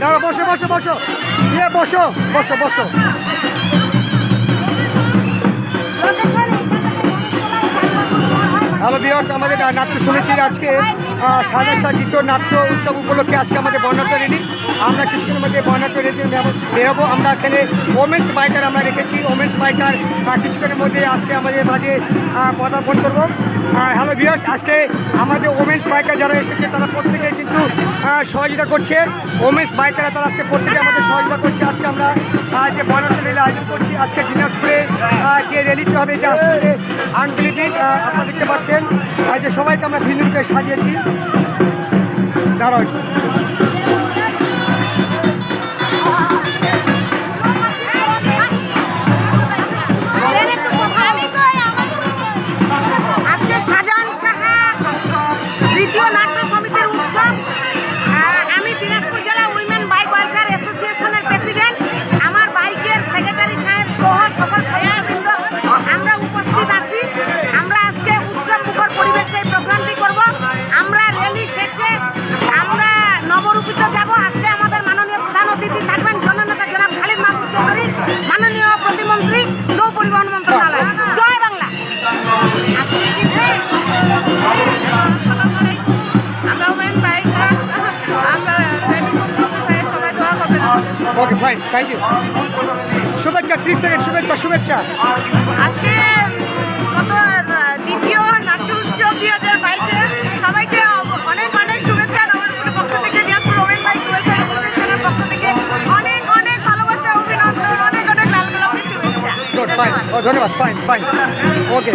দাঁড়া বসো বসো বসো। ইয়ে বসো বসো বসো। হ্যালো বিয়ার্স আমাদের নাট্য সমিতির আজকে সাদা দ্বিতীয় নাট্য উৎসব উপলক্ষে আজকে আমাদের বর্ণাঢ্য রেলি আমরা কিছুক্ষণের মধ্যে বর্ণাঢ্য রেলি বেরোবো। আমরা এখানে ওমেন্স বাইকার আমরা রেখেছি। ওমেন্স বাইকার কিছুক্ষণের মধ্যে আজকে আমাদের মাঝে পদার্পণ করব। হ্যালো বিয়ার্স আজকে আমাদের ওমেন্স বাইকার যারা এসেছে, তারা প্রত্যেকে কিন্তু সহযোগিতা করছে। ওমেন্স বাইকাররা তারা আজকে প্রত্যেকে আমাদের সহযোগিতা করছে। আজকে আমরা যে বর্ণাঢ্য রেলি আয়োজন করছি, আজকে দিনাজপুরে যে রেলিটি হবে, এটা আসলে আনলিমিটেড আপনারা দেখতে পাচ্ছেন। আর সবাইকে আমরা ভিন্ন রূপে সাজিয়েছি। দাঁড়াও একটু। আজকে আজকে উৎসব মুখর পরিবেশে এই প্রোগ্রামটি করব। আমরা র্যালি শেষে আমরা নবরূপিত যাব। আজকে আমাদের মাননীয় প্রধান অতিথি থাকবেন জননেতা জনাব খালিদ মাহমুদ চৌধুরী মাননীয় প্রতিমন্ত্রী নৌ পরিবহন মন্ত্রণালয়। জয় বাংলা। আমরা ওমেন বাইকার আমরা র্যালি করতেছি সবাই দোয়া করবেন ওকে ফাইন থ্যাংক ইউ শুভেচ্ছা ত্রিশ সেকেন্ড শুভেচ্ছা শুভেচ্ছা আজকে ধন্যবাদ ফাইন ফাইন ওকে